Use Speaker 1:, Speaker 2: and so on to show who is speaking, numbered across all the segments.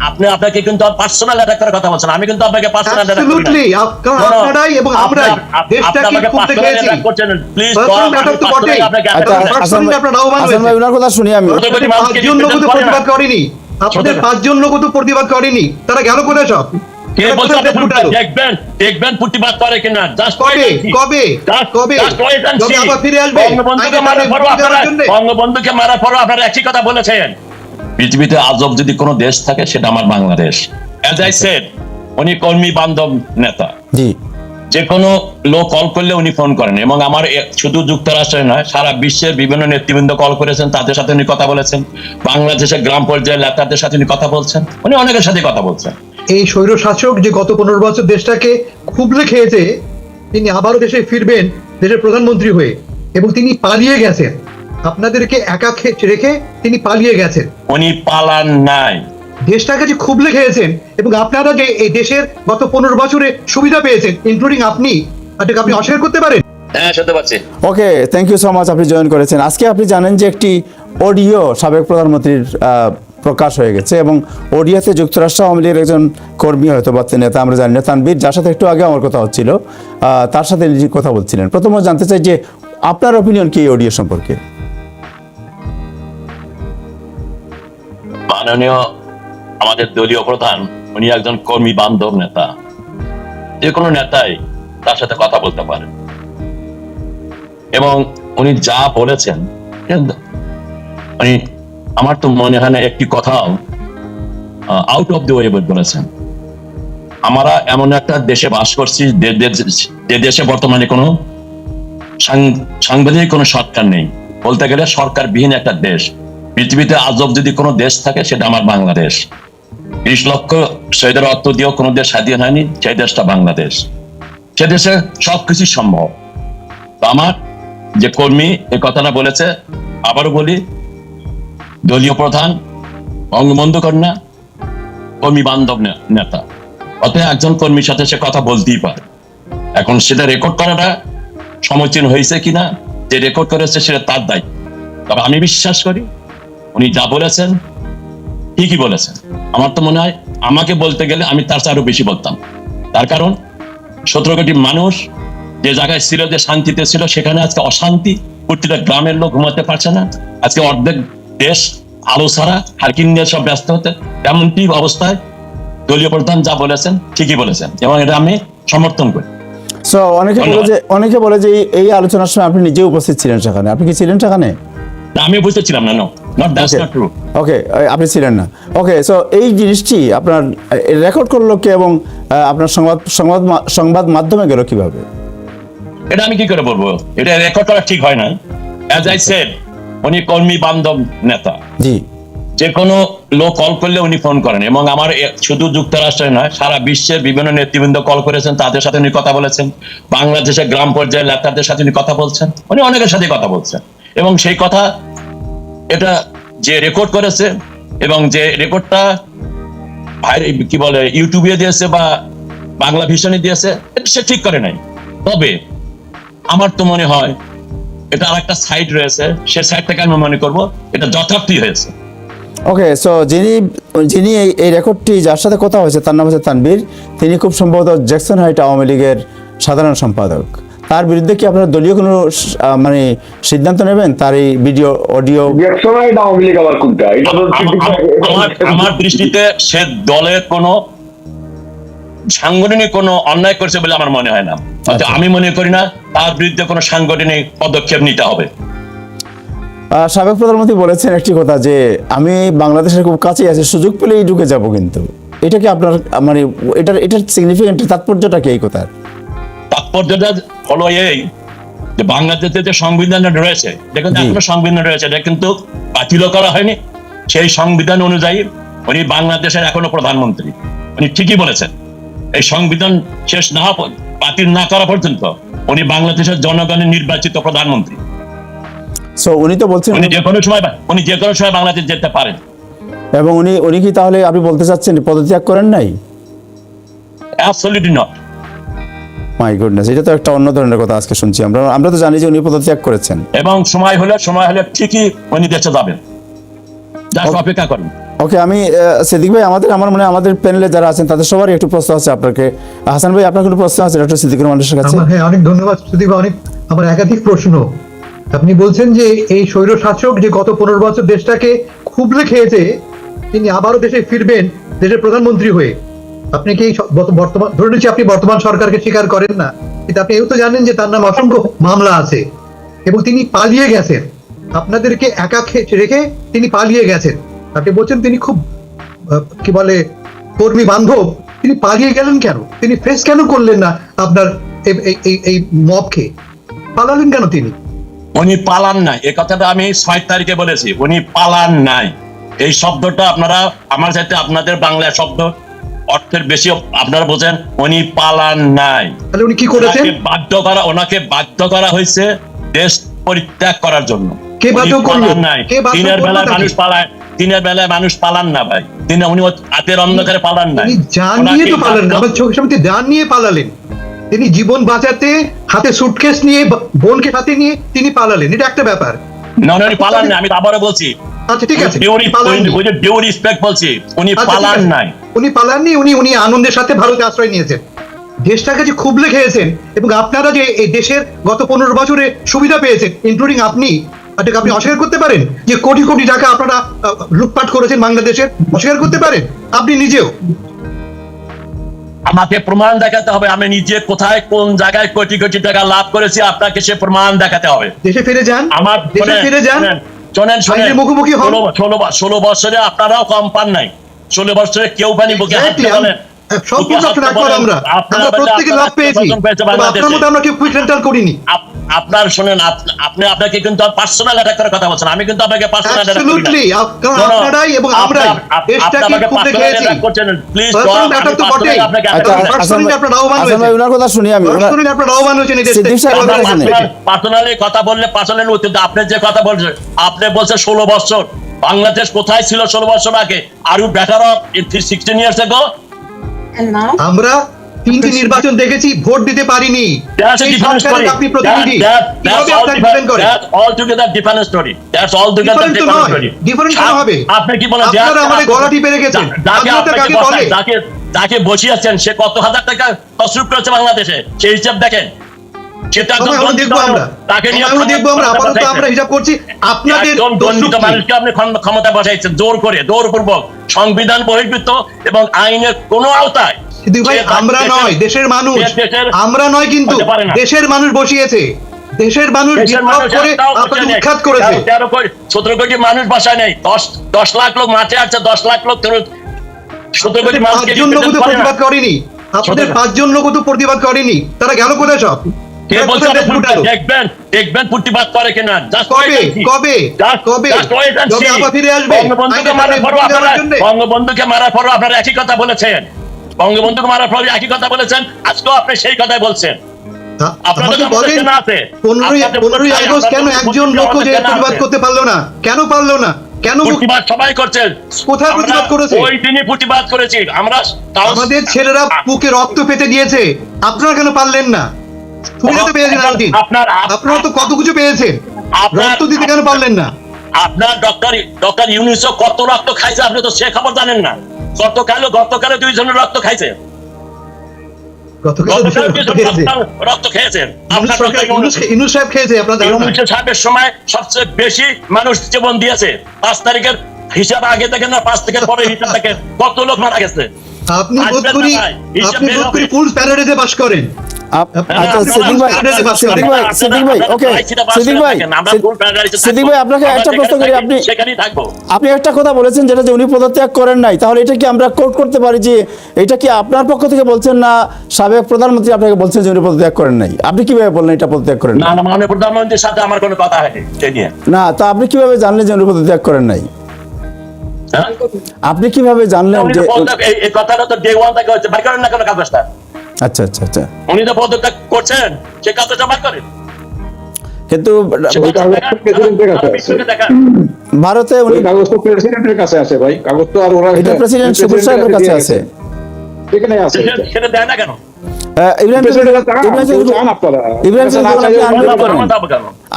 Speaker 1: আপনি আপনাকে কিন্তু পার্সোনাল অ্যাটাক করে কথা বলছেন আমি কিন্তু আপনাকে পার্সোনাল অ্যাটাক করি না।
Speaker 2: আপনারাই এবং আমরাই দেশটাকে
Speaker 1: প্লিজ
Speaker 2: তো বটেই।
Speaker 3: আচ্ছা ভাই-
Speaker 2: আপনার।
Speaker 3: ওনার কথা শুনি আমি।
Speaker 2: আপনাদের পাঁচজন লোক তো প্রতিবাদ করেনি। আপনাদের পাঁচজন লোক তো প্রতিবাদ করেনি। তারা গেল কোথায় সব?
Speaker 1: কে
Speaker 2: তারা
Speaker 1: বলছে
Speaker 2: কোথায়
Speaker 1: আপনি
Speaker 2: ফুটালো?
Speaker 1: দেখবেন দেখবেন প্রতিবাদ করে কিনা।
Speaker 2: কবে? কবে? কবে? কবে ফিরে আসবে?
Speaker 1: বঙ্গবন্ধুকে মারার পরও আপনারা একই কথা বলেছেন। পৃথিবীতে আজব যদি কোনো দেশ থাকে সেটা আমার বাংলাদেশ। এজ আই সেড উনি কর্মী বান্ধব নেতা।
Speaker 3: জি।
Speaker 1: যে কোনো লোক কল করলে উনি ফোন করেন এবং আমার শুধু যুক্তরাষ্ট্রে নয় সারা বিশ্বের বিভিন্ন নেতৃবৃন্দ কল করেছেন তাদের সাথে উনি কথা বলেছেন। বাংলাদেশের গ্রাম পর্যায়ে নেতাদের সাথে উনি কথা বলছেন উনি অনেকের সাথে কথা বলছেন।
Speaker 2: এই স্বৈর শাসক যে গত পনেরো বছর দেশটাকে খুবলে খেয়েছে তিনি আবারও দেশে ফিরবেন দেশের প্রধানমন্ত্রী হয়ে এবং তিনি পালিয়ে গেছেন। আপনাদেরকে একা রেখে তিনি পালিয়ে গেছেন।
Speaker 1: উনি পালান নাই।
Speaker 2: দেশটাকে যে খুবলে খেয়েছেন এবং আপনারা যে এই দেশের গত পনেরো বছরে সুবিধা পেয়েছেন ইনক্লুডিং আপনি এটাকে আপনি অস্বীকার করতে পারেন?
Speaker 1: হ্যাঁ শুনতে পাচ্ছি।
Speaker 3: Okay thank you so much আপনি জয়েন করেছেন। আজকে আপনি জানেন যে একটি অডিও সাবেক প্রধানমন্ত্রীর আহ, প্রকাশ হয়ে গেছে এবং অডিওতে যুক্তরাষ্ট্র আওয়ামী লীগের একজন কর্মী হয়তো বা নেতা আমরা জানি না তানবীর যার সাথে একটু আগে আমার কথা হচ্ছিল। আহ, তার সাথে কথা বলছিলেন। প্রথমে জানতে চাই যে আপনার অপিনিয়ন কি এই অডিও সম্পর্কে?
Speaker 1: মাননীয় আমাদের দলীয় প্রধান, উনি একজন কর্মী বান্ধব নেতা। যে কোনো নেতাই তার সাথে কথা বলতে পারে। এবং উনি যা বলেছেন উনি, আমার তো মনে হয় না একটি কথাও আউট অফ দ্য ওয়ে বলেছেন। আমরা এমন একটা দেশে বাস করছি, যে দেশে বর্তমানে কোনো সাংবিধানিক কোনো সরকার নেই। বলতে গেলে সরকারবিহীন একটা দেশ। পৃথিবীতে আজব যদি কোনো দেশ থাকে, সেটা আমার বাংলাদেশ। বিশ লক্ষ শহীদের অর্থ দিয়েও কোনো দেশ স্বাধীন হয়নি, সেই দেশটা বাংলাদেশ। সে দেশে সবকিছু সম্ভব। আমার যে কর্মী এই কথাটা বলেছে, আবারও বলি, দলীয় প্রধান বঙ্গবন্ধু কন্যা কর্মী বান্ধব নেতা। অতএব একজন কর্মীর সাথে সে কথা বলতেই পারে। এখন সেটা রেকর্ড করাটা সমীচীন হয়েছে কিনা, যে রেকর্ড করেছে সেটা তার দায়িত্ব। তবে আমি বিশ্বাস করি উনি যা বলেছেন ঠিকই বলেছেন। আমার তো মনে হয় আমাকে বলতে গেলে আমি তার চেয়ে আরও বেশি বলতাম। তার কারণ সতেরো কোটি মানুষ যে জায়গায় ছিল যে শান্তিতে ছিল সেখানে আজকে অশান্তি প্রতিটা গ্রামের লোক ঘুমাতে পারছে না। আজকে অর্ধেক দেশ আলো ছাড়া হারকিন নিয়ে সব ব্যস্ত হতে। এমনটি অবস্থায় দলীয় প্রধান যা বলেছেন ঠিকই বলেছেন এবং এটা আমি সমর্থন করি।
Speaker 3: সো অনেকে বলে যে অনেকে বলে যে এই- এই আলোচনার সময় আপনি নিজে উপস্থিত ছিলেন সেখানে। আপনি কি ছিলেন সেখানে?
Speaker 1: আমি বুঝতেছিলাম না no not that's not true
Speaker 3: okay আপনি ছিলেন না। ওকে সো এই জিনিসটি আপনার রেকর্ড করল কে এবং আপনার সংবাদ সংবাদ সংবাদ মাধ্যমে গেল কীভাবে?
Speaker 1: এটা আমি কি করে বলব? এটা রেকর্ড করা ঠিক হয় না। অ্যাজ আই সেড উনি কর্মী বান্ধব নেতা।
Speaker 3: জি।
Speaker 1: যে কোনো লোক কল করলে উনি ফোন করেন এবং আমার শুধু যুক্তরাষ্ট্রে নয় সারা বিশ্বের বিভিন্ন নেতৃবৃন্দ কল করেছেন তাদের সাথে উনি কথা বলেছেন। বাংলাদেশের গ্রাম পর্যায়ে নেতাদের সাথে উনি কথা বলছেন। উনি অনেকের সাথে কথা বলছেন। এবং সেই কথা এটা যে রেকর্ড করেছে এবং যে রেকর্ডটা কি বলে ইউটিউবে দিয়েছে বা বাংলা ভিশনে দিয়েছে সে ঠিক করে নাই। তবে আমার তো মনে হয় এটা আর একটা সাইড রয়েছে, সে সাইডটাকে আমি মনে করব, এটা যথার্থই হয়েছে।
Speaker 3: ওকে সো যিনি যিনি এই রেকর্ডটি যার সাথে কথা হয়েছে, তার নাম হচ্ছে তানবীর তিনি খুব সম্ভবত জ্যাকসন হাইট আওয়ামী লীগের সাধারণ সম্পাদক। তার বিরুদ্ধে কি আপনারা দলীয় কোনো আহ, মানে সিদ্ধান্ত নেবেন? তার এই ভিডিও অডিও?
Speaker 1: আমার দৃষ্টিতে সে দলের কোনো সাংগঠনিক কোনো অন্যায় করেছে বলে আমার মনে হয় না। অতএব আমি মনে করি না তার বিরুদ্ধে কোনো সাংগঠনিক পদক্ষেপ নিতে হবে।
Speaker 3: আহ, সাবেক প্রধানমন্ত্রী বলেছেন একটি কথা যে আমি বাংলাদেশের খুব কাছেই আছি সুযোগ পেলেই ঢুকে যাব কিন্তু। এটা কি আপনার মানে এটার এটার সিগনিফিকেন্ট তাৎপর্যটা কি এই কথার?
Speaker 1: তাৎপর্যটা হলো এই যে বাংলাদেশে যে সংবিধান রয়েছে দেখুন এখনও সংবিধান রয়েছে এটা কিন্তু বাতিলও করা হয়নি। সেই সংবিধান অনুযায়ী উনি বাংলাদেশের এখনও প্রধানমন্ত্রী। উনি ঠিকই বলেছেন এই সংবিধান শেষ না বাতিল না করা পর্যন্ত উনি বাংলাদেশের জনগণের নির্বাচিত প্রধানমন্ত্রী।
Speaker 3: সো উনি তো বলছেন
Speaker 1: উনি যে কোনো সময় উনি যে কোনো সময় বাংলাদেশ যেতে পারেন।
Speaker 3: এবং উনি উনি কি তাহলে আপনি বলতে চাচ্ছেন পদত্যাগ করেন নাই?
Speaker 1: অ্যাবসলিউটলি নট
Speaker 3: মাই গুডনেস এটা তো একটা অন্য ধরনের কথা আজকে শুনছি আমরা। আমরা তো জানি যে উনি পদত্যাগ করেছেন।
Speaker 1: এবং সময় হলে সময় হলে ঠিকই উনি দেশে যাবেন। যা অপেক্ষা করেন।
Speaker 3: ওকে আমি আহ, সিদ্দিক ভাই আমাদের আমার মনে আমাদের প্যানেলে যারা আছেন তাদের সবারই একটু প্রশ্ন আছে আপনাকে। হাসান ভাই আপনার কোনো প্রশ্ন আছে ডক্টর সিদ্দিকুর রহমানের কাছে?
Speaker 2: হ্যাঁ অনেক ধন্যবাদ সুদীপ অনেক আমার একাধিক প্রশ্ন। আপনি বলছেন যে এই স্বৈর শাসক যে গত পনেরো বছর দেশটাকে খুবলে খেয়েছে তিনি আবারও দেশে ফিরবেন দেশের প্রধানমন্ত্রী হয়ে। আপনি কি বর্তমান ধরে নিচ্ছি আপনি বর্তমান সরকারকে স্বীকার করেন না, কিন্তু আপনি এও তো জানেন যে তার নাম অসংখ্য মামলা আছে এবং তিনি পালিয়ে গেছেন। আপনাদেরকে একা রেখে তিনি পালিয়ে গেছেন। আপনি বলছেন তিনি খুব কি বলে, কর্মী বান্ধব। তিনি পালিয়ে গেলেন কেন? তিনি ফেস কেন করলেন না আপনার এই- মবকে? পালালেন কেন তিনি?
Speaker 1: উনি পালান নাই। এই কথাটা আমি ছয় তারিখে বলেছি। উনি পালান নাই। এই শব্দটা আপনারা, আমার সাথে আপনাদের বাংলা শব্দ অর্থের বেশি আপনারা বোঝেন উনি পালান নাই।
Speaker 2: তাহলে উনি কি করেছেন?
Speaker 1: বাধ্য করা ওনাকে বাধ্য করা হয়েছে দেশ পরিত্যাগ করার জন্য।
Speaker 2: কে বাধ্য করল?
Speaker 1: নাই। দিনের বেলায় মানুষ পালায় দিনের বেলায় মানুষ পালান না ভাই। দিনে উনি ও হাতের অন্ধকারে পালান নাই।
Speaker 2: জান নিয়ে তো পালালেন
Speaker 1: বাধ্য-
Speaker 2: আমার চোখের সামনে জান নিয়ে পালালেন। তিনি জীবন বাঁচাতে হাতে সুটকেস নিয়ে বোনকে সাথে নিয়ে তিনি পালালেন। এটা একটা ব্যাপার।
Speaker 1: না না, উনি পালান না। আমি আবারও বলছি
Speaker 2: আচ্ছা ঠিক আছে।
Speaker 1: ডিউ
Speaker 2: উনি
Speaker 1: ডিউ রিসপেক্ট বলছি উনি
Speaker 2: আচ্ছা,
Speaker 1: পালান নাই।
Speaker 2: উনি পালাননি উনি উনি আনন্দের সাথে ভারতে আশ্রয় নিয়েছেন। দেশটাকে যে খুবলে খেয়েছেন এবং আপনারা যে এই দেশের গত পনেরো বছরে সুবিধা পেয়েছেন ইনক্লুডিং আপনি এটাকে আপনি অস্বীকার করতে পারেন? যে কোটি কোটি টাকা আপনারা লুটপাট করেছেন বাংলাদেশের অস্বীকার করতে পারেন? আপনি নিজেও?
Speaker 1: আমাকে প্রমাণ দেখাতে হবে আমি নিজে কোথায় কোন জায়গায় কোটি কোটি টাকা লাভ করেছি আপনাকে সে প্রমাণ দেখাতে হবে।
Speaker 2: দেশে ফিরে যান।
Speaker 1: আমার
Speaker 2: দেশে ফিরে যান।
Speaker 1: শোনেন, শোনেন।
Speaker 2: মুখোমুখি হন।
Speaker 1: ষোলো- ষোলো ষোলো বছরে আপনারাও কম পান নাই। ষোলো বছরে কেউ পানি বুকে হাত
Speaker 2: Exactly,
Speaker 1: দিয়ে বলেন
Speaker 2: আম- সম্পূর্ণ আপনার
Speaker 1: দিয়ে
Speaker 2: আমরা আমরা প্রত্যেকে লাভ পেয়েছি।
Speaker 1: নির্বাচন পেয়েছে
Speaker 2: তবে আপনার
Speaker 1: বাংলাদেশে।
Speaker 2: আমরা কেউ কুইক রেন্টাল করিনি।
Speaker 1: আপনার শোনেন আপনি আপনাকে কিন্তু পার্সোনাল অ্যাটাক করার কথা বলছেন আমি কিন্তু আপনাকে পার্সোনাল
Speaker 2: কারণ আপনারাই এবং আমরাই দেশটাকে।
Speaker 1: প্লিজ
Speaker 2: তো আপনারা আহ্বান
Speaker 3: ওনার কথা শুনি আমি।
Speaker 2: আহ্বান এই।
Speaker 1: পার্সোনালি কথা বললে পার্সোনালি উত্তর আপনি যে কথা বলছেন আপনি বলছেন ষোলো বছর। বাংলাদেশ কোথায় ছিল ষোলো বছর আগে? Are you better off sixteen years ago?
Speaker 2: আমরা তিনটি নির্বাচন দেখেছি ভোট দিতে পারিনি. আপনি প্রতিনিধি?
Speaker 1: আপনি কি বলেন?
Speaker 2: গলা টিপে রেখেছেন।
Speaker 1: যাকে বসিয়েছেন সে কত হাজার টাকা তসরুপ করেছে বাংলাদেশে? সেই হিসাব দেখেন। ক্ষমতা বসাইছেন। জোর করে জোরপূর্বক। সংবিধান বহির্ভূত এবং আইনের কোনো আওতায়
Speaker 2: ভাই আমরা নয় দেশের মানুষ। আমরা নয় কিন্তু। দেশের মানুষ বসিয়েছে। দেশের মানুষ বিপ্লব করে আপনাকে উৎখাত করেছে।
Speaker 1: সতেরো কোটি মানুষ বাসায় নেই। দশ দশ লাখ লোক মাঠে আছে দশ লাখ লোক সতেরো কোটি না।
Speaker 2: প্রতিবাদ করেনি। আপনাদের পাঁচজন লোক তো প্রতিবাদ করেনি। তারা গেল কোথায় সব?
Speaker 1: কে বলছে দেখবেন দেখবেন করে কিনা।
Speaker 2: কবে. কবে? কবে? কবে আবার ফিরে আসবে?
Speaker 1: বঙ্গবন্ধুকে
Speaker 2: আইনের
Speaker 1: মারার পরও আপনারা বঙ্গবন্ধুকে মারার পরও আপনারা একই কথা বলেছেন। বঙ্গবন্ধুকে মারার পরও একই কথা বলেছেন। আজকেও আপনি সেই কথাই বলছেন।
Speaker 2: কেন একজন লোক যে প্রতিবাদ করতে পারল না? কেন পারল না? কেন
Speaker 1: প্রতিবাদ সবাই করছেন
Speaker 2: কোথায়
Speaker 1: আমরা
Speaker 2: প্রতিবাদ করেছে?
Speaker 1: ওই দিনই প্রতিবাদ করেছি। আমরা
Speaker 2: আমাদের ছেলেরা বুকে রক্ত পেতে দিয়েছে। আপনারা কেন পারলেন না? সুবিধা তো পেয়েছেন
Speaker 1: আপনার-
Speaker 2: আপনারা তো কত কিছু পেয়েছেন। রক্ত দিতে কেন পারলেন না?
Speaker 1: আপনার ডক্টর ডক্টর ইউনিসও কত রক্ত খাইছে আপনি তো সে খবর জানেন না। গতকাল গতকালে দুইজনের রক্ত খাইছে। খেয়েছেন
Speaker 2: সাহেব খেয়েছে
Speaker 1: সাহেবের সময় সবচেয়ে বেশি মানুষ জীবন দিয়েছে। পাঁচ তারিখের হিসাব আগে থেকে না পাঁচ তারিখের পরে হিসাব থেকে কত লোক মারা গেছে।
Speaker 2: আপনি বোধ করি আপনি
Speaker 1: বের
Speaker 2: বোধ করি ফুল প্যারাডাইজে বাস করেন।
Speaker 3: আচ্ছা সিদ্দিক ভাই সিদ্দিক ভাই সিদ্দিক ভাই ওকে সিদ্দিক ভাই
Speaker 1: থাকেন, আমরা ফুল প্যারাডাইসে
Speaker 3: সিদ্দিক ভাই আপনাকে একটা প্রশ্ন করি আপনি আপনি একটা কথা বলেছেন যেটা যে উনি পদত্যাগ করেন নাই। তাহলে এটা কি আমরা করতে পারি যে এটা কি আপনার পক্ষ থেকে বলছেন না সাবেক প্রধানমন্ত্রী আপনাকে বলছেন যে উনি পদত্যাগ করেন নাই? আপনি কীভাবে বললেন এটা পদত্যাগ করেন
Speaker 1: না
Speaker 3: নাই?
Speaker 1: প্রধানমন্ত্রীর সাথে আমার কোনো কথা হয়নি
Speaker 3: না তা আপনি কীভাবে জানলেন যে উনি পদত্যাগ করেন নাই?
Speaker 1: হ্যাঁ?
Speaker 3: আপনি কীভাবে জানলেন যে
Speaker 1: এই- কথাটা তো ডে ওয়ান থেকে হচ্ছে বাই করেন না কেন কাগজটা
Speaker 3: আচ্ছা আচ্ছা আচ্ছা
Speaker 1: উনি তো পদত্যাগ করছেন সে কাগজটা বাই করেন
Speaker 3: কিন্তু। ভারতে উনি
Speaker 4: কাগজ তো প্রেসিডেন্টের কাছে আছে ভাই কাগজ তো আর ওরা
Speaker 3: এটা প্রেসিডেন্ট সুবুল সাহেবের কাছে আছে
Speaker 4: এখানে আছে
Speaker 1: সেটা- দেয় না কেন
Speaker 3: ইব্রাহিম ইব্রাহিম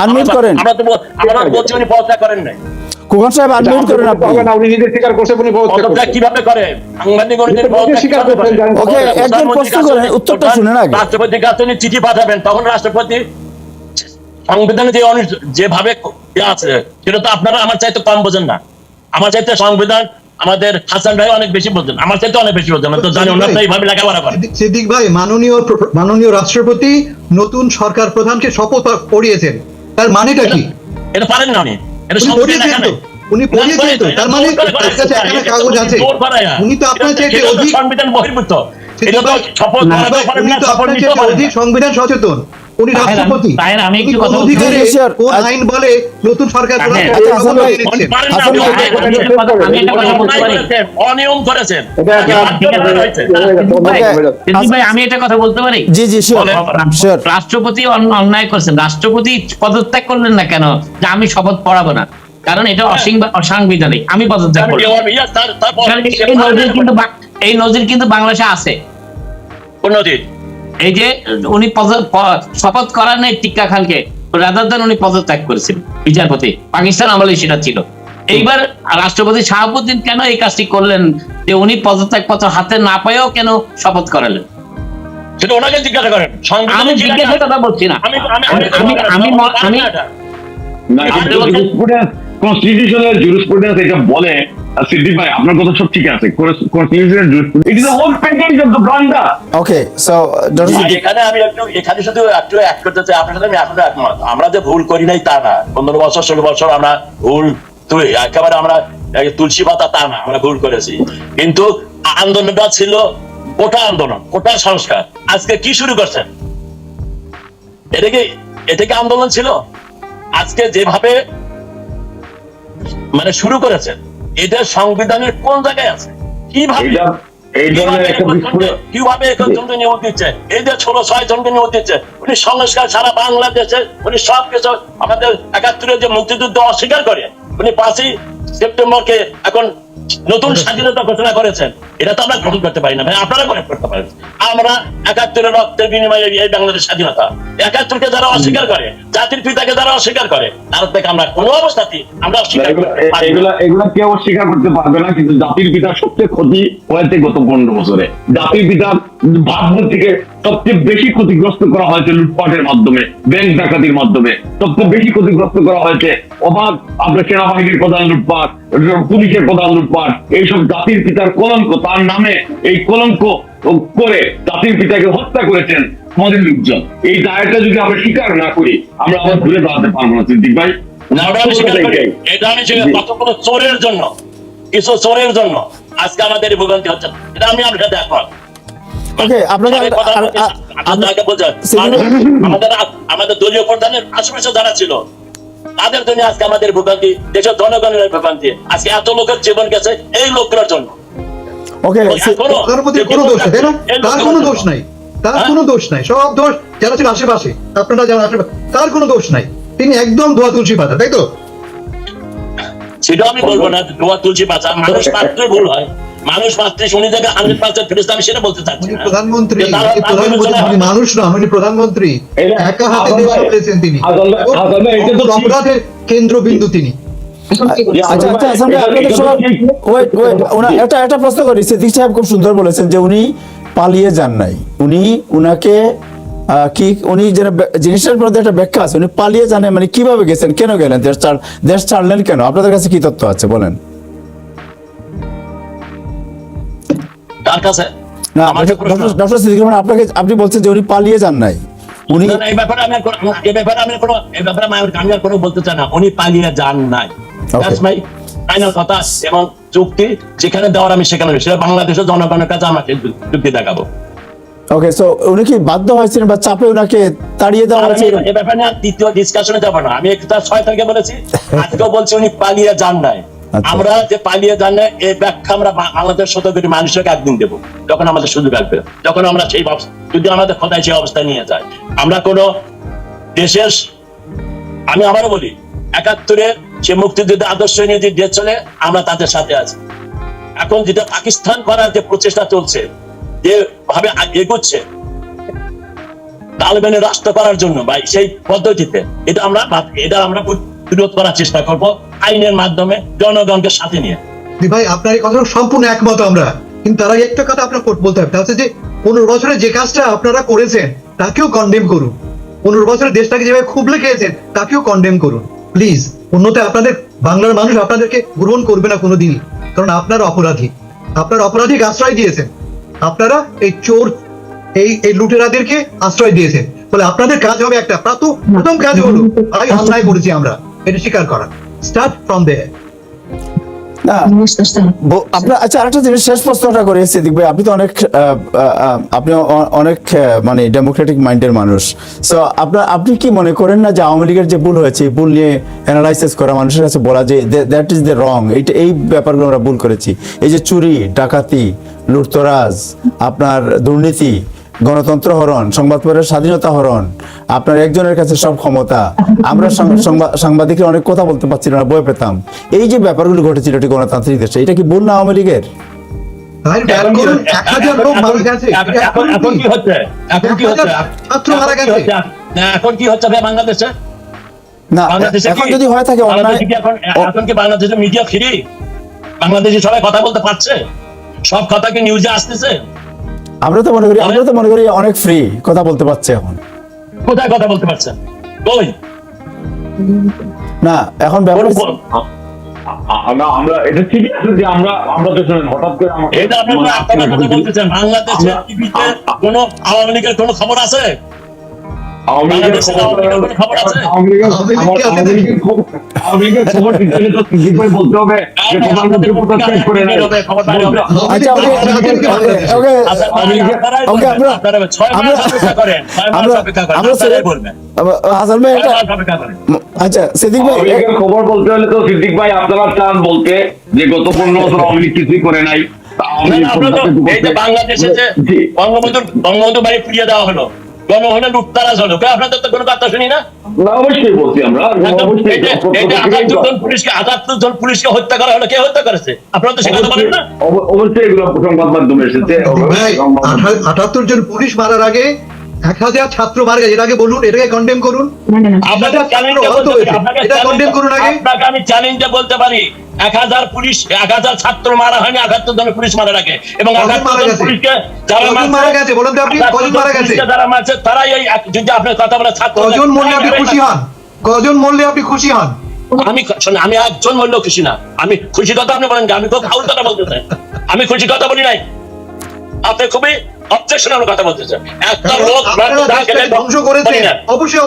Speaker 1: আমরা-
Speaker 3: করেন।
Speaker 1: আমরা তো আমরা বলছি উনি পদত্যাগ করেন নাই
Speaker 3: সাহেব আনমিউট করেন আপনি।
Speaker 4: না, উনি নিজে স্বীকার করছে উনি পদত্যাগ
Speaker 1: কীভাবে করে? সাংবাদিক
Speaker 4: স্বীকার করছেন,
Speaker 3: ওকে একজন প্রশ্ন করেন উত্তরটা শুনেন আগে।
Speaker 1: রাষ্ট্রপতির কাছে উনি চিঠি পাঠাবেন তখন রাষ্ট্রপতি সংবিধানে যে যেভাবে ইয়ে আছে সেটা তো আপনারা আমার চাইতে কম বোঝেন না। আমার চাইতে সংবিধান আমাদের হাসান ভাই অনেক বেশি বোঝেন আমার চাইতে অনেক বেশি বোঝেন তো জানি ওনার তো এইভাবে লেখাপড়া করে
Speaker 2: সিদ্দিক- সিদ্দিক ভাই মাননীয় মাননীয় রাষ্ট্রপতি নতুন সরকার প্রধানকে শপথ পড়িয়েছেন তার মানেটা কি?
Speaker 1: এটা পারেন না উনি। এটা
Speaker 2: উনি
Speaker 1: সংবিধানে
Speaker 2: পড়িয়েছেন
Speaker 1: লেখা
Speaker 2: তো। উনি পড়িয়েছেন তো। তার মানে তার কাছে এখানে কাগজ আছে। উনি তো আপনার চাইতে অধিক
Speaker 1: সংবিধান বহির্ভূত। এটা তো শপথ
Speaker 2: না,
Speaker 1: করাতে
Speaker 2: ভাই,
Speaker 1: পারেন
Speaker 2: উনি তো আপনার
Speaker 1: নিতেও
Speaker 2: অধিক সংবিধান সচেতন। উনি রাষ্ট্রপতি।
Speaker 5: আমি একটু কথা
Speaker 2: কোন কোন। আইন বলে নতুন সরকার?
Speaker 1: অনিয়ম করেছেন। করা।
Speaker 4: হয়ে
Speaker 5: ভাই আমি একটা কথা বলতে পারি?
Speaker 3: জি জি শিওর
Speaker 5: রাষ্ট্রপতি অন্যায় করছেন। রাষ্ট্রপতি পদত্যাগ করলেন না কেন? যে আমি শপথ পড়াবো না। কারণ এটা অসিংবা- অসাংবিধানিক। আমি পদত্যাগ কারণ
Speaker 1: সে
Speaker 5: এই নজির কিন্তু এই নজির কিন্তু বাংলাদেশে আছে।
Speaker 1: উন্নতি।
Speaker 5: এই যে উনি শপথ করার নেই টিক্কা খানকে রাদার দেন উনি পদত্যাগ করেছেন বিচারপতি। পাকিস্তান আমলে সেটা ছিল। এইবার রাষ্ট্রপতি শাহাবুদ্দিন কেন এই কাজটি করলেন? যে উনি পদত্যাগ পত্র হাতে না পেয়েও কেন শপথ করালেন?
Speaker 1: সেটা ওনাকে জিজ্ঞাসা করেন।
Speaker 5: আমি জিজ্ঞাসা? কথা বলছি না।
Speaker 1: আমি আমি
Speaker 5: আমি আমি
Speaker 6: এটা জুরিসপ্রুডেন্স কনস্টিটিউশনাল জুরিসপ্রুডেন্স এটা বলে সিদ্দিক ভাই আপনার কথা সব ঠিক আছে। It is whole package of the blunder
Speaker 3: okay so
Speaker 1: এখানে আমি একটু এখানে শুধু একটু এক করতে চাই। আপনার সাথে আমি আসলে একমত। আমরা যে ভুল করি নাই তা না। পনেরো বছর ষোলো বছর আমরা ভুল তুই একেবারে আমরা তুলসী পাতা তা না আমরা ভুল করেছি। কিন্তু আন্দোলনটা ছিল কোটা আন্দোলন কোটা সংস্কার। আজকে কি শুরু করছেন? এটা কি এটা কি আন্দোলন ছিল? আজকে যেভাবে মানে শুরু করেছেন। এটা সংবিধানের কোন জায়গায় আছে? কীভাবে? কীভাবে একজনকে নিয়োগ দিচ্ছে? এই যে ষোলো ছয় জনকে নিয়োগ দিচ্ছে উনি সংস্কার সারা বাংলাদেশে উনি সব কিছু আমাদের একাত্তরের যে মুক্তিযুদ্ধ অস্বীকার করে উনি পাঁচই সেপ্টেম্বরকে এখন নতুন স্বাধীনতা ঘোষণা করেছেন। এটা তো আমরা গ্রহণ করতে পারি না ভাই আপনারা গ্রহণ করতে পারেন। আমরা একাত্তরের রক্তের বিনিময়ে এই বাংলাদেশ স্বাধীনতা। একাত্তরকে যারা অস্বীকার করে জাতির পিতাকে যারা অস্বীকার করে। তার থেকে আমরা কোনো অবস্থাতেই আমরা অস্বীকার
Speaker 6: এগুলা। এগুলা কেউ স্বীকার করতে পারবে না কিন্তু জাতির পিতার সবচেয়ে ক্ষতি হয়েছে গত পনেরো বছরে। জাতির পিতার ভাবমূর্তিকে সবচেয়ে বেশি ক্ষতিগ্রস্ত করা হয়েছে লুটপাটের মাধ্যমে ব্যাংক ডাকাতির মাধ্যমে। সবচেয়ে বেশি ক্ষতিগ্রস্ত করা হয়েছে অবাধ আপনার সেনাবাহিনীর প্রধান লুটপাট পুলিশের প্রধান লুটপাট। এইসব জাতির পিতার কলঙ্ক তার নামে এই কলঙ্ক করে জাতির পিতাকে হত্যা করেছেন। আমাদের লোকজন। এই দায়টা যদি আমরা স্বীকার না করি আমরা আবার ঘুরে দাঁড়াতে পারব না সিদ্দিক ভাই।
Speaker 1: এটা আমি চোরের জন্য। কিছু চোরের জন্য। আজকে আমাদের ভোগান্তি হচ্ছে এটা আমি আপনার সাথে একমত।
Speaker 3: ওকে আপনাকে
Speaker 1: বলছেন, আমাদের আমাদের দলীয় প্রধানের আশেপাশে যারা ছিল তাদের জন্য আজকে আমাদের ভোগান্তি দেশের জনগণের ভোগান্তি। আজকে এত লোকের জীবন গেছে এই লোকগুলোর জন্য।
Speaker 3: ওকে
Speaker 2: কোনো দোষ নেই। তার
Speaker 1: লোকগুলোর
Speaker 2: কোনো দোষ নাই তার
Speaker 1: হ্যাঁ?
Speaker 2: কোনো দোষ নাই সব দোষ যারা ছিল আশেপাশে আপনারা যারা আশেপাশে তার কোনো দোষ নাই তিনি একদম ধোয়া তুলসী পাতা তাই তো
Speaker 1: সেটা আমি বলব না দোয়া তুলছি বাঁচা মানুষ মাত্রই ভুল হয় মানুষ মাত্রই শুনি থেকে হান্ড্রেড পার্সেন্ট ফেরত আমি সেটা বলতে চাচ্ছি
Speaker 2: প্রধানমন্ত্রী প্রধানমন্ত্রী। মানুষ না উনি প্রধানমন্ত্রী একা হাতে দেশ তিনি। অপরাধের কেন্দ্রবিন্দু তিনি
Speaker 3: আচ্ছা আচ্ছা এটা একটা প্রশ্ন করি সিদ্দিক সাহেব খুব সুন্দর বলেছেন যে উনি পালিয়ে যান নাই। উনি উনাকে কি উনি বে- জিনিসটার মধ্যে একটা ব্যাখ্যা আছে উনি পালিয়ে জানে মানে কীভাবে গেছেন কেন গেলেন দেশ ছাড় দেশ ছাড়লেন কেন? আপনাদের কাছে কি তথ্য আছে বলেন।
Speaker 1: কার কাছে?
Speaker 3: না ডক্টর সিদ্দিক রহমান আপনাকে আপনি বলছেন যে উনি পালিয়ে যান নাই। উনি
Speaker 1: এই ব্যাপারে আমি এই ব্যাপারে আমি কোনো এই ব্যাপারে আমি আর- আমি আর কোনো বলতে চাই না উনি পালিয়ে যান নাই। My কথা এবং চুক্তি যেখানে দেওয়ার আমি সেখানে সেটা বাংলাদেশের জনগণের কাছে আমাকে চুক্তি দেখাবো।
Speaker 3: ওকে সো উনি কি বাধ্য হয়েছিলেন বা চাপে উনাকে তাড়িয়ে দেওয়া হয়েছে
Speaker 1: আমি এ ব্যাপারে দ্বিতীয় ডিসকাশনে যাব না। আমি একটা ছয় তারিখে বলেছি। আজকেও বলছি উনি পালিয়ে যান নাই।
Speaker 3: আচ্ছা।
Speaker 1: আমরা যে পালিয়ে যান এই ব্যাখ্যা আমরা মানুষকে একদিন দেবো। যখন আমাদের সুযোগ আসবে। যখন আমরা সেই যদি আমাদের খোদায় সেই অবস্থায় নিয়ে যায়। আমরা কোনো দেশের আমি আবারও বলি একাত্তরে সে মুক্তিযুদ্ধ আদর্শ নিয়ে যে চলে, আমরা তাদের সাথে আছি। এখন যেটা পাকিস্তান করার যে প্রচেষ্টা চলছে, যে ভাবে এগোচ্ছে রাষ্ট্র করার জন্য সেই পদ্ধতিতে, এটা আমরা এটা আমরা বিরোধ করার চেষ্টা করব আইনের মাধ্যমে জনগণকে সাথে নিয়ে।
Speaker 2: ভাই, আপনার এই সম্পূর্ণ একমত আমরা। কিন্তু একটা কথা আপনার বলতে হবে। তা হচ্ছে যে, পনেরো বছরে যে কাজটা আপনারা করেছেন, তাকেও কন্ডেম করুন। পনেরো বছরে দেশটাকে যেভাবে খুবলে খেয়েছেন, তাকেও কন্ডেম করুন। প্লিজ অন্যতে আপনাদের বাংলার মানুষ আপনাদেরকে গ্রহণ করবে না কোনো দিন কারণ আপনার অপরাধী আপনার অপরাধীকে আশ্রয় দিয়েছেন আপনারা এই চোর এই এই লুটেরাদেরকে আশ্রয় দিয়েছেন ফলে আপনাদের কাজ হবে একটা প্রাত প্রথম কাজ হলো অন্যায় করেছি আমরা এটা স্বীকার করা স্টার্ট ফ্রম
Speaker 3: ব- আপনার আচ্ছা আরেকটা জিনিস শেষ প্রশ্নটা করে সিদ্দিক ভাই। আপনি তো অনেক আপনি মানে ডেমোক্রেটিক মাইন্ডের মানুষ। সো আপনার আপনি কি মনে করেন না যে আওয়ামী লীগের যে ভুল হয়েছে ভুল নিয়ে অ্যানালাইসিস করা মানুষের কাছে বলা যে দ্যাট ইজ দ্য রং এইটা এই ব্যাপারগুলো আমরা ভুল করেছি। এই যে চুরি ডাকাতি লুটতরাজ আপনার দুর্নীতি গণতন্ত্র হরণ সংবাদপত্রের স্বাধীনতা হরণ আপনার একজনের কাছে সব ক্ষমতা। আমরা সাংবাদিকরা অনেক কথা বলতে পারছিলাম না বই পেতাম। এই যে ব্যাপারগুলো ঘটেছিল এটি গণতান্ত্রিক দেশে এটা কি ভুল না আওয়ামী লীগের?
Speaker 2: ভাই ব্যান করুন এক হাজার লোক মারা গেছে
Speaker 1: এখন এখন এখন কি? হচ্ছে? এখন কি হচ্ছে? এখন কি হচ্ছে? না, এখন কি হচ্ছে ভাই বাংলাদেশে?
Speaker 3: না
Speaker 1: বাংলাদেশে
Speaker 3: এখন যদি হয় থাকে অন্যায়
Speaker 1: বাংলাদেশে কি এখন এখন কি বাংলাদেশে মিডিয়া ফ্রি? বাংলাদেশে সবাই কথা বলতে পারছে? সব কথা কি নিউজে আসতেছে?
Speaker 3: আমরা তো মনে করি আমরা তো মনে করি অনেক ফ্রি কথা বলতে পারছে এখন।
Speaker 1: কোথায় কথা বলতে পারছেন? কই
Speaker 3: না এখন ব্যাপার
Speaker 6: আমরা এটা ঠিকই আছে যে আমরা আমরা তো শুনেন হঠাৎ করে আমাকে
Speaker 1: এটা আপনারা আপনারা কথা বলতেছেন বাংলাদেশের
Speaker 6: আমরা-
Speaker 1: টিভিতে কোনো আওয়ামী লীগের কোনো খবর আছে?
Speaker 6: আওয়ামী লীগের খবর
Speaker 1: আওয়ামী লীগের খবর
Speaker 6: বলতে হবে যে প্রধানমন্ত্রী পদত্যাগ করে নেয়।
Speaker 3: আচ্ছা ওকে ওকে
Speaker 1: আচ্ছা,
Speaker 3: ওকে আমরা- আমরা- আমরা। হাসান ভাই। আচ্ছা সিদ্দিক ভাই
Speaker 6: খবর বলতে হলে তো সিদ্দিক ভাই আপনারা চান বলতে যে গত পনেরো বছর আওয়ামী লীগ কিছুই করে নাই
Speaker 1: বাংলাদেশে যে
Speaker 6: জি।
Speaker 1: বঙ্গবন্ধু বঙ্গবন্ধু বাড়ি ফিরিয়ে দেওয়া হলো আপনাদের তো কোনো কথা শুনি না?
Speaker 6: না, অবশ্যই বলছি আমরা।
Speaker 1: পুলিশকে আটাত্তর জন পুলিশকে হত্যা করা হলো কে হত্যা করেছে? আপনারা তো বলেন না।
Speaker 6: অবশ্যই এগুলো সংবাদ মাধ্যমে এসেছে।
Speaker 2: আটাত্তর জন পুলিশ মারার আগে এক হাজার ছাত্র মারা গেছে। এটাকে বলুন এটাকে কন্ডেম করুন।
Speaker 1: আপনাকে
Speaker 2: condemn করুন আগে।
Speaker 1: আপনাকে আমি চ্যালেঞ্জে বলতে পারি। এক হাজার পুলিশ এক হাজার ছাত্র মারা হয়নি আটাত্তর জন পুলিশ মারা রাখে এবং? পুলিশকে যারা মারছে-
Speaker 2: মারা গেছে? বলুন আপনি, কজন মারা গেছে?
Speaker 1: যারা মারছে তারাই এই যদি আপনার কথা বলে ছাত্র
Speaker 2: কজন মরলে আপনি খুশি হন কজন মরলে আপনি খুশি হন
Speaker 1: আমি আমি একজন বললেও খুশি না আমি খুশি কথা আপনি বলেন আমি খুব ফাউল কথা বলতে চাই আমি খুশি কথা বলি নাই আপনি খুবই কথা একটা লোক
Speaker 2: ধ্বংস করেছেন। অবশ্যই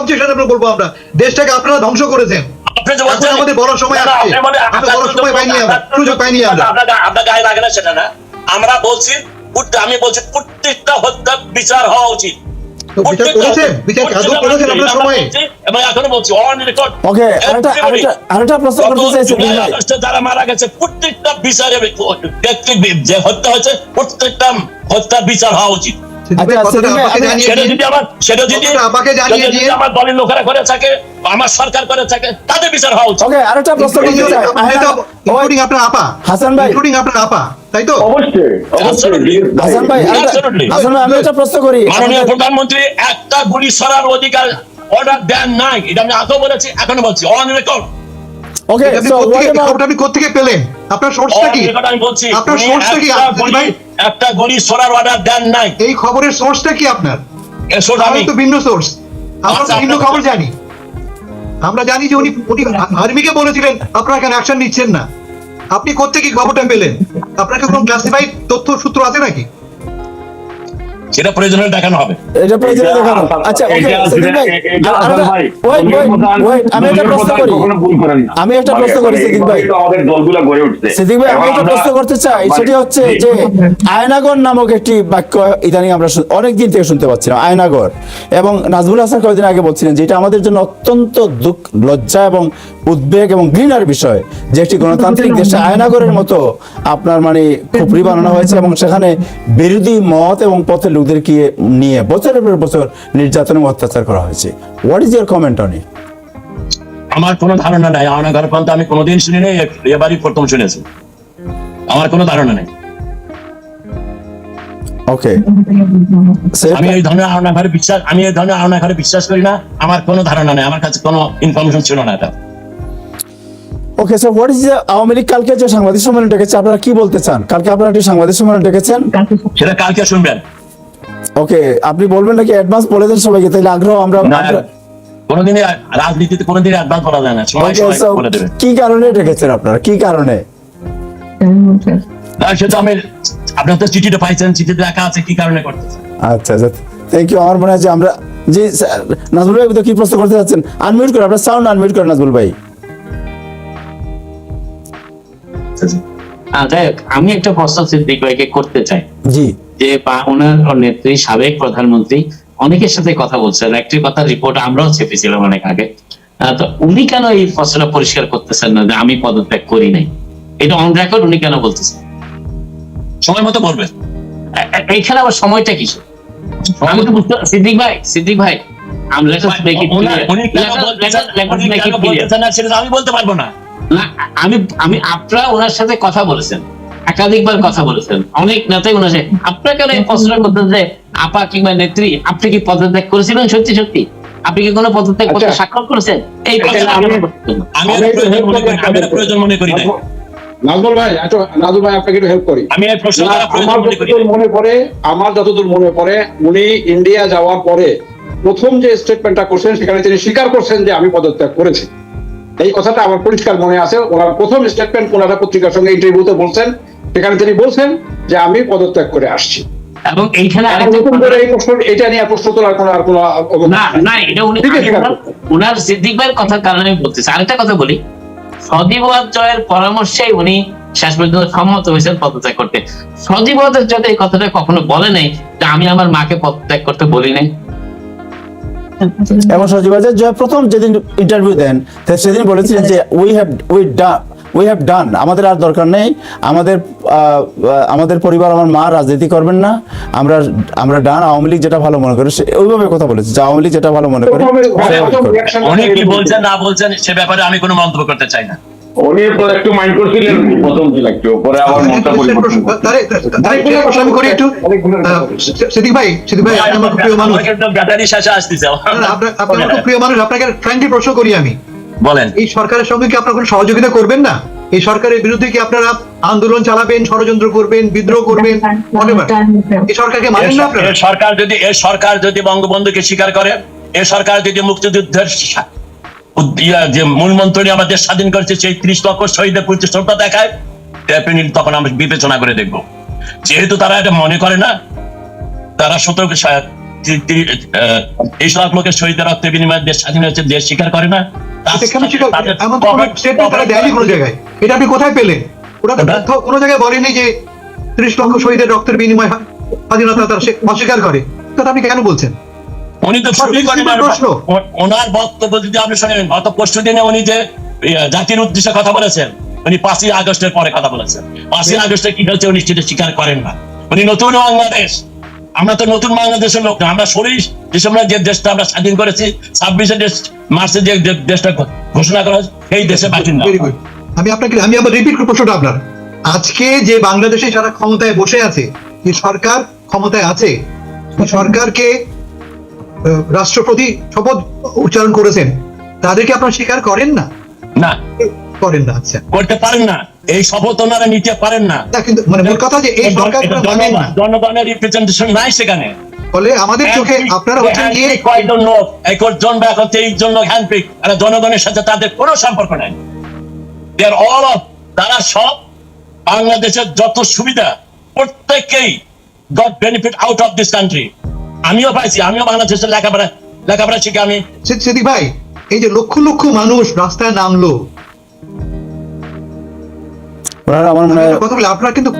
Speaker 2: বলব আমরা। দেশটাকে আপনারা ধ্বংস করেছেন।
Speaker 1: আপনি যে
Speaker 2: আমাদের বড় সময়
Speaker 1: না, না,
Speaker 2: আসছে।
Speaker 1: আপনি বলে
Speaker 2: আমরা বড় সময় পাইনি আমরা, সুযোগ পাইনি আমরা।
Speaker 1: আপনার গায়ে লাগে না সেটা না। আমরা বলছি আমি বলছি প্রত্যেকটা হত্যা বিচার হওয়া উচিত। আমরা
Speaker 3: ওকে আরেকটা আরেকটা আরেকটা প্রশ্ন করতে
Speaker 1: যারা মারা গেছে প্রত্যেকটা বিচারে যে হত্যা হয়েছে প্রত্যেকটা হত্যা বিচার হওয়া উচিত।
Speaker 3: আচ্ছা,
Speaker 1: দলের লোকেরা করে থাকে আমার সরকার করে থাকে তাদের বিচার হওয়া উচিত।
Speaker 3: আরেকটা প্রশ্ন করতে চাই।
Speaker 2: আপনার আপা।
Speaker 3: হাসান ভাই।
Speaker 2: আপনার আপা। তাই তো?
Speaker 6: অবশ্যই অবশ্যই।
Speaker 3: হাসান ভাই হাসান ভাই আমি একটা প্রশ্ন করি।
Speaker 1: মাননীয় প্রধানমন্ত্রী একটা গুলি সরার অধিকার অর্ডার দেন নাই। এটা আমি আগেও বলেছি এখনও বলছি on record
Speaker 3: okay so what
Speaker 2: খবরটা আপনি কোত্থেকে পেলেন? আপনার সোর্সটা কি?
Speaker 1: রেকর্ড আমি বলছি
Speaker 2: আপনার সোর্সটা কি?
Speaker 1: একটা
Speaker 2: সিদ্দিক
Speaker 1: গুলি-
Speaker 2: ভাই
Speaker 1: একটা গুলি সরার অর্ডার দেন নাই।
Speaker 2: এই খবরের সোর্সটা কি আপনার?
Speaker 1: আমি।
Speaker 2: তো ভিন্ন সোর্স আমরা
Speaker 1: আচ্ছা,
Speaker 2: ভিন্ন খবর জানি। আমরা জানি যে উনি উনি আর্মিকে বলেছিলেন আপনারা কেন অ্যাকশন নিচ্ছেন না। আপনি কোত্থেকে খবরটা পেলেন? আপনার কি কোনো ক্লাসিফাইড তথ্য সূত্র আছে নাকি
Speaker 1: সেটা প্রয়োজনে দেখানো হবে
Speaker 3: এটা প্রয়োজনে দেখানো আচ্ছা আমি একটা প্রশ্ন করি। আমি একটা প্রশ্ন করি
Speaker 6: মানে
Speaker 3: সিদ্দিক ভাই। সিদ্দিক ভাই আমি একটা প্রশ্ন করতে চাই
Speaker 6: মানে-
Speaker 3: হচ্ছে যে আয়নাগর নামক একটি বাক্য ইদানিং আমরা অনেক দিন থেকে শুনতে পাচ্ছিলাম আয়নাগর এবং নাজমুল হাসান কয়েকদিন আগে বলছিলেন যে এটা আমাদের জন্য অত্যন্ত দুঃখ লজ্জা এবং উদ্বেগ এবং ঘৃণার বিষয় যে একটি গণতান্ত্রিক দেশে আয়নাগরের মতো আপনার মানে খুপড়ি বানানো হয়েছে এবং সেখানে বিরোধী মত এবং পথের লোকদেরকে নিয়ে বছরের পর বছর নির্যাতন এবং অত্যাচার করা হয়েছে। What is your comment on it
Speaker 1: আমার কোনো ধারণা নাই। আমার ঘর পর্যন্ত আমি কোনোদিন শুনি নাই এবারই প্রথম শুনেছি। আমার কোনো ধারণা নেই।
Speaker 3: ওকে
Speaker 1: আমি এই ধরনের আওনা ঘরে বিশ্বাস আমি এই ধরনের আওনা ঘরে বিশ্বাস করি না। আমার কোনো ধারণা নেই। আমার কাছে কোনো ইনফরমেশন ছিল না এটা।
Speaker 3: Okay sir what is Awami League কালকে যে সাংবাদিক সম্মেলন ডেকেছে আপনারা কি বলতে চান? কালকে আপনারা একটি সাংবাদিক সম্মেলন ডেকেছেন?
Speaker 1: সেটা কালকে শুনবেন।
Speaker 3: ওকে আপনি বলবেন নাকি অ্যাডভান্স বলে দেন সবাইকে? তাহলে আগ্রহ আমরা
Speaker 1: কোনোদিনই রাজনীতিতে কোনোদিনই অ্যাডভান্স বলা যায় না। সময় বলে দেবে।
Speaker 3: কি কারণে ডেকেছেন আপনারা? কি কারণে?
Speaker 1: সেটা আমি আপনার তো চিঠিটা পাইছেন চিঠিতে লেখা আছে কি কারণে করতেছেন?
Speaker 3: আচ্ছা আচ্ছা। থ্যাংক ইউ আমার মনে হয় যে আমরা জি স্যার, নাজমুল ভাই তো কি প্রশ্ন করতে চাচ্ছেন আনমিউট করে আপনার সাউন্ড আনমিউট করেন নাজমুল ভাই।
Speaker 5: যাই আমি একটা প্রশ্ন সিদ্দিক ভাইকে করতে চাই।
Speaker 3: জি।
Speaker 5: যে বা ওনার নেত্রী সাবেক প্রধানমন্ত্রী অনেকের সাথে কথা বলছেন একটি কথা রিপোর্ট আমরাও চেপেছিলাম অনেক আগে। তো উনি কেন এই প্রশ্নটা পরিষ্কার করতেছেন না যে আমি পদত্যাগ করি নাই? এটা অন রেকর্ড উনি কেন বলতেছেন?
Speaker 1: সময় মতো বলবেন।
Speaker 5: এইখানে আবার সময়টা কিছু আমি তো বুঝতে সিদ্দিক ভাই সিদ্দিক ভাই
Speaker 1: আমি বলতে পারব না।
Speaker 5: আমি আমি আপনারা ওনার সাথে কথা বলেছেন। একাধিকবার কথা বলেছেন। অনেক নেতাই ওনার সাথে আপনারা কেন এই প্রশ্নটা করতেন যে আপা কিংবা নেত্রী আপনি কি পদত্যাগ করেছিলেন সত্যি সত্যি? আপনি কি কোনো পদত্যাগ পত্র
Speaker 4: আচ্ছা।
Speaker 5: স্বাক্ষর করেছেন? এই
Speaker 4: আমি-
Speaker 1: প্রয়োজন মনে করি না, করি না
Speaker 4: নাজমুল ভাই একটু নাজমুল ভাই আপনাকে একটু হেল্প করি।
Speaker 1: আমি এই প্রশ্ন
Speaker 4: না,
Speaker 1: করার প্রয়োজন
Speaker 4: আমার
Speaker 1: মনে করি
Speaker 4: যতদূর মনে পড়ে আমার যতদূর মনে পড়ে উনি ইন্ডিয়া যাওয়ার পরে প্রথম যে স্টেটমেন্টটা করছেন সেখানে তিনি স্বীকার করছেন যে আমি পদত্যাগ করেছি। এই কথাটা আমার পরিষ্কার মনে আছে। ওনার প্রথম স্টেটমেন্ট ওনারা পত্রিকার সঙ্গে ইন্টারভিউতে বলছেন। সেখানে তিনি বলছেন যে আমি পদত্যাগ করে আসছি।
Speaker 5: এবং এইখানে
Speaker 4: এটা নিয়ে প্রশ্ন তোলার কোনো আর কোনো
Speaker 5: না না এটা উনি ওনার- ওনার সিদ্দিক ভাইয়ের কথার কারণে আমি বলতেছি। আরেকটা কথা বলি। জয়ের পরামর্শেই উনি শেষ পর্যন্ত সম্মত হয়েছেন পদত্যাগ করতে। সজীবাদের জয় এই কথাটা কখনো বলে নাই যে আমি আমার মাকে পদত্যাগ করতে বলি নাই।
Speaker 3: এবং সচিবাজার জয় প্রথম যেদিন ইন্টারভিউ দেন সেদিন বলেছিলেন যে we have we done we have done আমাদের আর দরকার নেই। আমাদের আমাদের পরিবার আমার মা রাজনীতি করবেন না। আমরা আমরা ডান আওয়ামী লীগ যেটা ভালো মনে করি সে ওইভাবে কথা বলেছে যে আওয়ামী লীগ যেটা ভালো মনে করে
Speaker 1: উনি কি বলছেন না বলছেন সে ব্যাপারে আমি কোনো মন্তব্য করতে চাই না।
Speaker 6: উনি একটু মাইন্ড করছিলেন। প্রথম দিন একটু পরে আবার মনটা পরিবর্তন করছেন।
Speaker 2: তারে তারে একটা প্রশ্ন আমি করি একটু। সিদ্দিক ভাই সিদ্দিক ভাই আপনি আমার প্রিয় মানুষ।
Speaker 1: ব্যাটারি শেষে আসতেছে।
Speaker 2: না, না, আপনার আপনি আমার খুব প্রিয় মানুষ আপনাকে ফ্র্যাঙ্কলি প্রশ্ন করি আমি।
Speaker 1: বলেন।
Speaker 2: এই সরকারের সঙ্গে কি আপনারা কোনো সহযোগিতা করবেন না? এই সরকারের বিরুদ্ধে কি আপনারা আন্দোলন চালাবেন ষড়যন্ত্র করবেন বিদ্রোহ করবেন? এই সরকারকে মানেন না আপনারা?
Speaker 1: সরকার যদি সরকার যদি বঙ্গবন্ধুকে স্বীকার করে এ সরকার যদি মুক্তিযুদ্ধের যে মূল মন্ত্রী আমাদের স্বাধীন করেছে সেই ত্রিশ লক্ষ শহীদের প্রতি শ্রদ্ধা দেখায় তখন আমরা বিবেচনা করে দেখব। যেহেতু তারা এটা মনে করে না তারা সতর্ক লাখ লোকের শহীদের রক্তের বিনিময়ে দেশ স্বাধীন হয়েছে দেশ স্বীকার করে না। তার
Speaker 2: এটা তো আপনি কোথায় পেলেন? ওরা তো কোনো জায়গায় বলেনি যে ত্রিশ লক্ষ শহীদের রক্তের বিনিময় স্বাধীনতা তারা অস্বীকার করে। কথা আপনি কেন বলছেন?
Speaker 1: উনি তো
Speaker 2: প্রশ্ন।
Speaker 1: ওনার বক্তব্য যদি আপনি শোনেন গত পরশু দিনে উনি যে জাতির উদ্দেশ্যে কথা বলেছেন উনি পাঁচই আগস্টের পরে কথা বলেছেন। পাঁচই আগস্টে কি হয়েছে উনি সেটা স্বীকার করেন না। উনি নতুন বাংলাদেশ। আমরা তো নতুন বাংলাদেশের লোক না আমরা শরীর যে সময় যে দেশটা আমরা স্বাধীন করেছি ছাব্বিশে মার্চে যে দেশটা ঘোষণা করা হয়েছে সেই দেশে বাসিন্দা।
Speaker 2: আমি আপনাকে আমি আবার রিপিট প্রশ্নটা আপনার। আজকে যে বাংলাদেশে যারা ক্ষমতায় বসে আছে সরকার ক্ষমতায় আছে? সরকারকে রাষ্ট্রপতি শপথ উচ্চারণ করেছেন। তাদেরকে আপনারা স্বীকার করেন না?
Speaker 1: না।
Speaker 2: করেন না আচ্ছা।
Speaker 1: করতে পারেন না। এই শপথ ওনারা নিতে পারেন না।
Speaker 2: কিন্তু মানে মূল কথা যে এই সরকার
Speaker 1: জনগণের রিপ্রেজেন্টেশন নাই সেখানে।
Speaker 2: ফলে আমাদের চোখে আপনারা হচ্ছেন গিয়ে
Speaker 1: কয়েকজন লোক একজন বা এখন তেইশ জন লোক হ্যান্ডপিক আর জনগণের সাথে তাদের কোনো সম্পর্ক নাই। দেয়ার অল অফ তারা সব বাংলাদেশের যত সুবিধা প্রত্যেককেই got benefit out of this country আমিও পাইছি আমিও বাংলাদেশের লেখাপড়া লেখাপড়া শিখে আমি
Speaker 2: সেদিক ভাই এই যে লক্ষ লক্ষ মানুষ রাস্তায় নামলো।
Speaker 3: আমার মনে হয়
Speaker 2: কথা বলে আপনারা কিন্তু